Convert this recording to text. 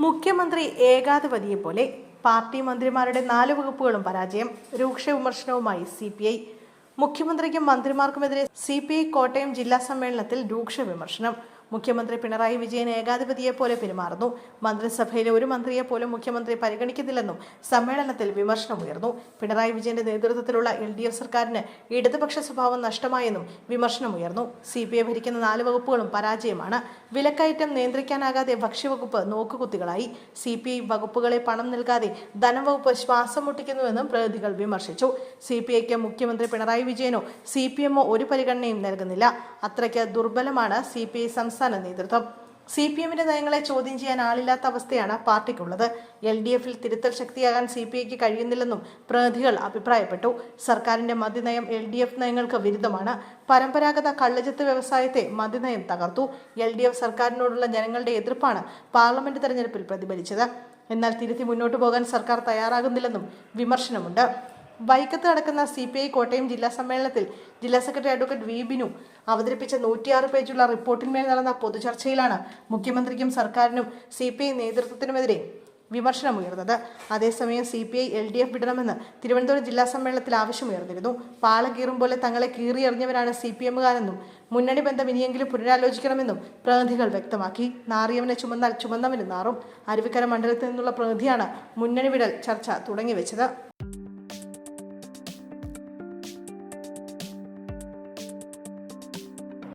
മുഖ്യമന്ത്രി ഏകാധിപതിയെ പോലെ പാർട്ടി മന്ത്രിമാരുടെ നാല് വകുപ്പുകളും പരാജയം രൂക്ഷ വിമർശനവുമായി സി പി ഐ. മുഖ്യമന്ത്രിക്കും മന്ത്രിമാർക്കുമെതിരെ സി പി ഐ കോട്ടയം ജില്ലാ സമ്മേളനത്തിൽ രൂക്ഷ വിമർശനം. മുഖ്യമന്ത്രി പിണറായി വിജയൻ ഏകാധിപതിയെ പോലെ പെരുമാറുന്നു. മന്ത്രിസഭയിലെ ഒരു മന്ത്രിയെ പോലും മുഖ്യമന്ത്രി പരിഗണിക്കുന്നില്ലെന്നും സമ്മേളനത്തിൽ വിമർശനമുയർന്നു. പിണറായി വിജയന്റെ നേതൃത്വത്തിലുള്ള എൽ ഡി എഫ് സർക്കാരിന് ഇടതുപക്ഷ സ്വഭാവം നഷ്ടമായെന്നും വിമർശനമുയർന്നു. സി പി ഐ ഭരിക്കുന്ന നാല് വകുപ്പുകളും പരാജയമാണ്. വിലക്കയറ്റം നിയന്ത്രിക്കാനാകാതെ ഭക്ഷ്യവകുപ്പ് നോക്കുകുത്തികളായി. സി പി ഐ വകുപ്പുകളെ പണം നൽകാതെ ധനവകുപ്പ് ശ്വാസം മുട്ടിക്കുന്നുവെന്നും പ്രതിനിധികൾ വിമർശിച്ചു. സി പി ഐക്ക് മുഖ്യമന്ത്രി പിണറായി വിജയനോ സി പി എമ്മോ ഒരു പരിഗണനയും നൽകുന്നില്ല. അത്രയ്ക്ക് ദുർബലമാണ് സി പി ഐ സംസ്ഥാന നേതൃത്വം. സി പി എമ്മിന്റെ നയങ്ങളെ ചോദ്യം ചെയ്യാൻ ആളില്ലാത്ത അവസ്ഥയാണ് പാർട്ടിക്കുള്ളത്. എൽ ഡി എഫിൽ തിരുത്തൽ ശക്തിയാകാൻ സി പി ഐക്ക് കഴിയുന്നില്ലെന്നും പ്രതിനിധികൾ അഭിപ്രായപ്പെട്ടു. സർക്കാരിന്റെ മദ്യനയം എൽ ഡി എഫ് നയങ്ങൾക്ക് വിരുദ്ധമാണ്. പരമ്പരാഗത കള്ളജത്ത് വ്യവസായത്തെ മദ്യനയം തകർത്തു. എൽ ഡി എഫ് സർക്കാരിനോടുള്ള ജനങ്ങളുടെ എതിർപ്പാണ് പാർലമെന്റ് തെരഞ്ഞെടുപ്പിൽ പ്രതിഫലിച്ചത്. എന്നാൽ തിരുത്തി മുന്നോട്ടു പോകാൻ സർക്കാർ തയ്യാറാകുന്നില്ലെന്നും വിമർശനമുണ്ട്. വൈക്കത്ത് നടക്കുന്ന സി പി ഐ കോട്ടയം ജില്ലാ സമ്മേളനത്തിൽ ജില്ലാ സെക്രട്ടറി അഡ്വക്കേറ്റ് വി ബിനു അവതരിപ്പിച്ച നൂറ്റിയാറ് പേജുള്ള റിപ്പോർട്ടിന്മേൽ നടന്ന പൊതുചർച്ചയിലാണ് മുഖ്യമന്ത്രിക്കും സർക്കാരിനും സി പി ഐ നേതൃത്വത്തിനുമെതിരെ വിമർശനമുയർന്നത് അതേസമയം C P I L D F വിടണമെന്ന് തിരുവനന്തപുരം ജില്ലാ സമ്മേളനത്തിൽ ആവശ്യമുയർന്നിരുന്നു. പാള കീറും പോലെ തങ്ങളെ കീറിയെറിഞ്ഞവരാണ് സി പി എമ്മുകാരെന്നും മുന്നണി ബന്ധം ഇനിയെങ്കിലും പുനരാലോചിക്കണമെന്നും പ്രതിനിധികൾ വ്യക്തമാക്കി. നാറിയവനെ ചുമന്നാൽ ചുമന്നവന് നാറും. അരുവിക്കര മണ്ഡലത്തിൽ നിന്നുള്ള പ്രതിനിധിയാണ് മുന്നണി വിടൽ ചർച്ച തുടങ്ങിവെച്ചത്.